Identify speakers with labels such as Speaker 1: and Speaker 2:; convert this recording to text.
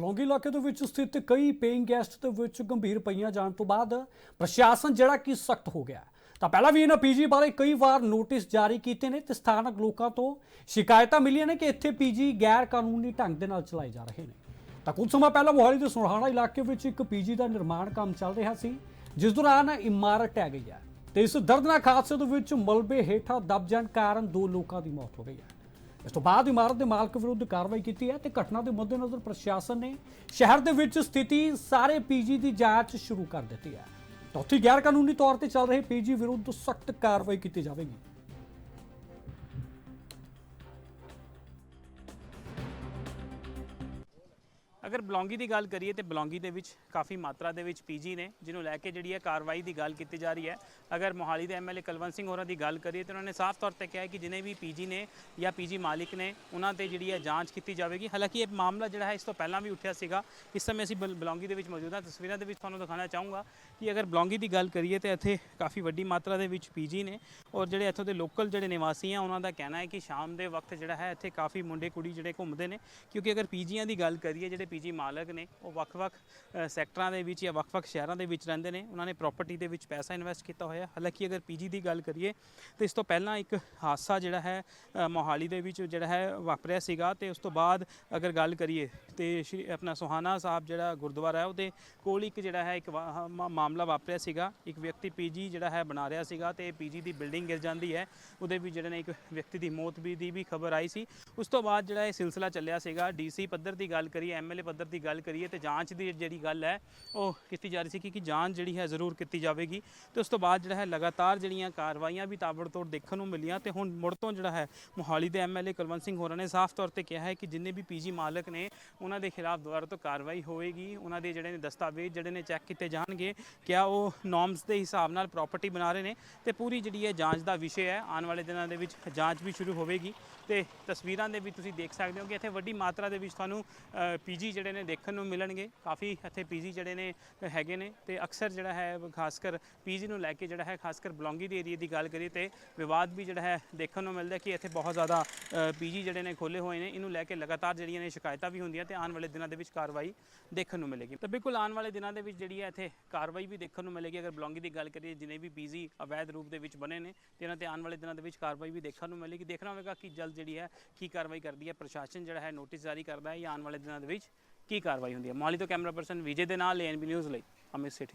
Speaker 1: ਲੌਂਗੀ ਇਲਾਕੇ ਦੇ ਵਿੱਚ ਸਥਿਤ ਕਈ ਪੇਇੰਗ ਗੈਸਟ ਦੇ ਵਿੱਚ ਗੰਭੀਰ ਪਈਆਂ ਜਾਣ ਤੋਂ ਬਾਅਦ ਪ੍ਰਸ਼ਾਸਨ ਜਿਹੜਾ ਕਿ ਸਖਤ ਹੋ ਗਿਆ। ਤਾਂ ਪਹਿਲਾਂ ਵੀ ਇਹਨਾਂ ਪੀਜੀ ਬਾਰੇ ਕਈ ਵਾਰ ਨੋਟਿਸ ਜਾਰੀ ਕੀਤੇ ਨੇ ਤੇ ਸਥਾਨਕ ਲੋਕਾਂ ਤੋਂ ਸ਼ਿਕਾਇਤਾਂ ਮਿਲੀਆਂ ਨੇ ਕਿ ਇੱਥੇ ਪੀਜੀ ਗੈਰ ਕਾਨੂੰਨੀ ਢੰਗ ਦੇ ਨਾਲ ਚਲਾਏ ਜਾ ਰਹੇ ਨੇ। ਤਾਂ ਕੁਝ ਸਮਾਂ ਪਹਿਲਾਂ ਮੋਹਾਲੀ ਦੇ ਸੁਰਹਾਣਾ ਇਲਾਕੇ ਵਿੱਚ ਇੱਕ ਪੀਜੀ ਦਾ ਨਿਰਮਾਣ ਕੰਮ ਚੱਲ ਰਿਹਾ ਸੀ, ਜਿਸ ਦੌਰਾਨ ਇਮਾਰਤ ਢਹਿ ਗਈ ਹੈ ਤੇ ਇਸ ਦਰਦਨਾਕ ਹਾਦਸੇ ਦੇ ਵਿੱਚ ਮਲਬੇ ਹੇਠਾਂ ਦਬ ਜਾਣ ਕਾਰਨ ਦੋ ਲੋਕਾਂ ਦੀ ਮੌਤ ਹੋ ਗਈ ਹੈ। ਇਸ ਤੋਂ ਬਾਅਦ ਇਮਾਰਤ ਦੇ ਮਾਲਕ ਵਿਰੁੱਧ ਕਾਰਵਾਈ ਕੀਤੀ ਹੈ ਤੇ ਘਟਨਾ ਦੇ ਮੱਦੇਨਜ਼ਰ ਪ੍ਰਸ਼ਾਸਨ ਨੇ ਸ਼ਹਿਰ ਦੇ ਵਿੱਚ ਸਥਿਤੀ ਸਾਰੇ ਪੀਜੀ ਦੀ ਜਾਂਚ ਸ਼ੁਰੂ ਕਰ ਦਿੱਤੀ ਹੈ। ਤਾਂ ਉੱਥੇ ਗੈਰ ਕਾਨੂੰਨੀ ਤੌਰ ਤੇ ਚੱਲ ਰਹੇ ਪੀਜੀ ਵਿਰੁੱਧ ਸਖਤ ਕਾਰਵਾਈ ਕੀਤੀ ਜਾਵੇਗੀ।
Speaker 2: ਅਗਰ ਬਲੌਂਗੀ ਦੀ ਗੱਲ ਕਰੀਏ ਤੇ ਬਲੌਂਗੀ ਦੇ ਵਿੱਚ ਕਾਫੀ ਮਾਤਰਾ ਦੇ ਵਿੱਚ ਪੀਜੀ ਨੇ, ਜਿਹਨੂੰ ਲੈ ਕੇ ਜਿਹੜੀ ਹੈ ਕਾਰਵਾਈ ਦੀ ਗੱਲ ਕੀਤੀ ਜਾ ਰਹੀ ਹੈ। ਅਗਰ ਮੋਹਾਲੀ ਦੇ ਐਮਐਲਏ ਕਲਵੰਤ ਸਿੰਘ ਹੋਰਾਂ ਦੀ ਗੱਲ ਕਰੀਏ ਤੇ ਉਹਨਾਂ ਨੇ ਸਾਫ਼ ਤੌਰ ਤੇ ਕਿਹਾ ਹੈ ਕਿ ਜਿਨੇ ਵੀ ਪੀਜੀ ਨੇ ਜਾਂ ਪੀਜੀ ਮਾਲਿਕ ਨੇ, ਉਹਨਾਂ ਤੇ ਜਿਹੜੀ ਹੈ ਜਾਂਚ ਕੀਤੀ ਜਾਵੇਗੀ। ਹਾਲਾਂਕਿ ਇਹ ਮਾਮਲਾ ਜਿਹੜਾ ਹੈ ਇਸ ਤੋਂ ਪਹਿਲਾਂ ਵੀ ਉੱਠਿਆ ਸੀਗਾ। ਇਸ ਸਮੇਂ ਅਸੀਂ ਬਲੌਂਗੀ ਦੇ ਵਿੱਚ ਮੌਜੂਦ ਹਾਂ। ਤਸਵੀਰਾਂ ਦੇ ਵਿੱਚ ਤੁਹਾਨੂੰ ਦਿਖਾਉਣਾ ਚਾਹੂੰਗਾ ਕਿ ਅਗਰ ਬਲੌਂਗੀ ਦੀ ਗੱਲ ਕਰੀਏ ਤੇ ਇੱਥੇ ਕਾਫੀ ਵੱਡੀ ਮਾਤਰਾ ਦੇ ਵਿੱਚ ਪੀਜੀ ਨੇ ਔਰ ਜਿਹੜੇ ਇੱਥੋਂ ਦੇ ਲੋਕਲ ਜਿਹੜੇ ਨਿਵਾਸੀ ਆ, ਉਹਨਾਂ ਦਾ ਕਹਿਣਾ ਹੈ ਕਿ ਸ਼ਾਮ ਦੇ ਵਕਤ ਜਿਹੜਾ ਹੈ ਇੱਥੇ ਕਾਫੀ ਮੁੰਡੇ ਕੁੜੀ ਜਿਹੜੇ ਘੁੰਮਦੇ ਨੇ। ਕਿਉਂਕਿ ਅਗਰ ਪੀਜੀਆਂ ਦੀ ਗੱਲ ਕਰੀਏ, ਜਿਹੜੇ ਪੀਜੀ ਮਾਲਕ ਨੇ। ਉਹ ਵੱਖ-ਵੱਖ ਸੈਕਟਰਾਂ ਦੇ ਵਿੱਚ ਜਾਂ ਵੱਖ-ਵੱਖ ਸ਼ਹਿਰਾਂ ਦੇ ਵਿੱਚ ਰਹਿੰਦੇ ਨੇ। ਉਹਨਾਂ ਨੇ ਪ੍ਰਾਪਰਟੀ ਦੇ ਵਿੱਚ ਪੈਸਾ ਇਨਵੈਸਟ ਕੀਤਾ ਹੋਇਆ। ਹਾਲਾਂਕਿ ਅਗਰ ਪੀਜੀ ਦੀ ਗੱਲ ਕਰੀਏ, ਤਾਂ ਇਸ ਤੋਂ ਪਹਿਲਾਂ ਇੱਕ ਹਾਦਸਾ ਜਿਹੜਾ ਹੈ ਮੋਹਾਲੀ ਦੇ ਵਿੱਚ ਜਿਹੜਾ ਹੈ, ਵਾਪਰਿਆ ਸੀਗਾ। ਤੇ ਉਸ ਤੋਂ ਬਾਅਦ ਅਗਰ ਗੱਲ ਕਰੀਏ, ਤੇ ਸ਼੍ਰੀ, ਆਪਣਾ ਸੁਹਾਨਾ ਸਾਹਿਬ ਜਿਹੜਾ ਗੁਰਦੁਆਰਾ ਹੈ, ਉਹਦੇ ਕੋਲ ਇੱਕ ਜਿਹੜਾ ਹੈ, ਇੱਕ ਵਾ- ਮਾਮਲਾ ਵਾਪਰਿਆ ਸੀਗਾ। ਇੱਕ ਵਿਅਕਤੀ ਪੀਜੀ ਜਿਹੜਾ ਹੈ, ਬਣਾ ਰਿਹਾ ਸੀਗਾ ਤੇ ਪੀਜੀ ਦੀ ਬਿਲਡਿੰਗ ਗਿਰ ਜਾਂਦੀ ਹੈ। ਉਹਦੇ ਵੀ ਜਿਹੜੇ ਨੇ ਇੱਕ ਵਿਅਕਤੀ ਦੀ ਮੌਤ ਵੀ, ਦੀ ਵੀ ਖਬਰ ਆਈ ਸੀ। ਉਸ ਤੋਂ ਬਾਅਦ ਜਿਹੜਾ ਇਹ ਸਿਲਸਿਲਾ ਚੱਲਿਆ ਸੀਗਾ, ਡੀਸੀ ਪੱਧਰ ਦੀ ਗੱਲ ਕਰੀਏ ਐਮਐਲਏ ਪੱਧਰ ਦੀ ਗੱਲ ਕਰੀਏ ਤੇ ਜਾਂਚ ਦੀ ਜਿਹੜੀ ਗੱਲ ਹੈ, ਉਹ ਕੀਤੀ ਜਾ ਰਹੀ ਸੀ ਕਿ ਕਿ ਜਾਂਚ ਜਿਹੜੀ ਹੈ ਜ਼ਰੂਰ ਕੀਤੀ ਜਾਵੇਗੀ ਤੇ ਉਸ ਤੋਂ ਬਾਅਦ ਜਿਹੜਾ ਹੈ ਲਗਾਤਾਰ ਜਿਹੜੀਆਂ ਕਾਰਵਾਈਆਂ ਵੀ ਤਾਬੜਤੋੜ ਦੇਖਣ ਨੂੰ ਮਿਲੀਆਂ ਤੇ ਹੁਣ ਮੁੜ ਤੋਂ ਜਿਹੜਾ ਹੈ ਮੋਹਾਲੀ ਦੇ ਐਮਐਲਏ ਕੁਲਵੰਤ ਸਿੰਘ ਹੋਰਾਂ ਨੇ ਸਾਫ਼ ਤੌਰ ਤੇ ਕਿਹਾ ਹੈ ਕਿ ਜਿੰਨੇ ਵੀ ਪੀਜੀ ਮਾਲਕ ਨੇ, ਉਹਨਾਂ ਦੇ ਖਿਲਾਫ ਦੁਬਾਰਾ ਤੋਂ ਕਾਰਵਾਈ ਹੋਵੇਗੀ, ਉਹਨਾਂ ਦੇ ਜਿਹੜੇ ਨੇ ਦਸਤਾਵੇਜ਼ ਜਿਹੜੇ ਨੇ ਚੈੱਕ ਕੀਤੇ ਜਾਣਗੇ, ਕਿਆ ਉਹ ਨੋਰਮਸ ਦੇ ਹਿਸਾਬ ਨਾਲ ਪ੍ਰਾਪਰਟੀ ਬਣਾ ਰਹੇ ਨੇ ਤੇ ਪੂਰੀ ਜਿਹੜੀ ਹੈ ਜਾਂਚ ਦਾ ਵਿਸ਼ੇ ਹੈ, ਆਉਣ ਵਾਲੇ ਦਿਨਾਂ ਦੇ ਵਿੱਚ ਜਾਂਚ ਵੀ ਸ਼ੁਰੂ ਹੋਵੇਗੀ ਤੇ ਤਸਵੀਰਾਂ ਦੇ ਵਿੱਚ ਤੁਸੀਂ ਦੇਖ ਸਕਦੇ ਹੋ ਕਿ ਇੱਥੇ ਵੱਡੀ ਮਾਤਰਾ ਦੇ ਵਿੱਚ ਤੁਹਾਨੂੰ ਪੀਜੀ ਜਿਹੜੇ ਨੇ ਦੇਖਣ ਨੂੰ ਮਿਲਣਗੇ, ਕਾਫੀ ਇੱਥੇ ਪੀਜੀ ਜਿਹੜੇ ਨੇ ਹੈਗੇ ਨੇ ਤੇ ਅਕਸਰ ਜਿਹੜਾ ਹੈ ਖਾਸ ਕਰ ਪੀਜੀ ਨੂੰ ਲੈ ਕੇ ਜਿਹੜਾ ਹੈ ਖਾਸ ਕਰ ਬਲੌਂਗੀ ਦੇ ਏਰੀਆ ਦੀ ਗੱਲ ਕਰੀਏ ਤੇ ਵਿਵਾਦ ਵੀ ਜਿਹੜਾ ਹੈ ਦੇਖਣ ਨੂੰ ਮਿਲਦਾ ਕਿ ਇੱਥੇ ਬਹੁਤ ਜ਼ਿਆਦਾ ਪੀਜੀ ਜਿਹੜੇ ਨੇ ਖੋਲੇ ਹੋਏ ਨੇ, ਇਹਨੂੰ ਲੈ ਕੇ ਲਗਾਤਾਰ ਜਿਹੜੀਆਂ ਨੇ ਸ਼ਿਕਾਇਤਾਂ ਵੀ ਹੁੰਦੀਆਂ ਤੇ ਆਉਣ ਵਾਲੇ ਦਿਨਾਂ ਦੇ ਵਿੱਚ ਕਾਰਵਾਈ ਦੇਖਣ ਨੂੰ ਮਿਲੇਗੀ। ਤਾਂ ਬਿਲਕੁਲ ਆਉਣ ਵਾਲੇ ਦਿਨਾਂ ਦੇ ਵਿੱਚ ਜਿਹੜੀ ਹੈ ਇੱਥੇ ਕਾਰਵਾਈ ਵੀ ਦੇਖਣ ਨੂੰ ਮਿਲੇਗੀ, ਅਗਰ ਬਲੌਂਗੀ ਦੀ ਗੱਲ ਕਰੀਏ, ਜਿਨੇ ਵੀ ਪੀਜੀ ਅਵੈਧ ਰੂਪ ਦੇ ਵਿੱਚ ਬਣੇ ਨੇ, ਤੇ ਇਹਨਾਂ ਤੇ ਆਉਣ ਵਾਲੇ ਦਿਨਾਂ ਦੇ ਵਿੱਚ ਕਾਰਵਾਈ ਵੀ ਦੇਖਣ ਨੂੰ ਮਿਲੇਗੀ। ਦੇਖਣਾ ਹੋਵੇਗਾ ਕਿ ਜਲਦ ਜਿਹੜੀ ਹੈ ਕੀ ਕਾਰਵਾਈ ਕਰਦੀ ਹੈ, ਪ੍ਰਸ਼ਾਸਨ ਜਿਹੜਾ ਹੈ ਨੋਟਿਸ ਜਾਰੀ ਕਰਦਾ ਹੈ ਜਾਂ ਆਉਣ ਵਾਲੇ ਦਿਨਾਂ ਦੇ ਵਿੱਚ ਕੀ ਕਾਰਵਾਈ ਹੁੰਦੀ ਹੈ? ਮੋਹਾਲੀ ਤੋਂ ਕੈਮਰਾ ਪਰਸਨ ਵਿਜੇ ਦੇ ਨਾਲ ਐਨਬੀ ਨਿਊਜ਼ ਲਈ, ਅਮਿਤ ਸੇਠੀ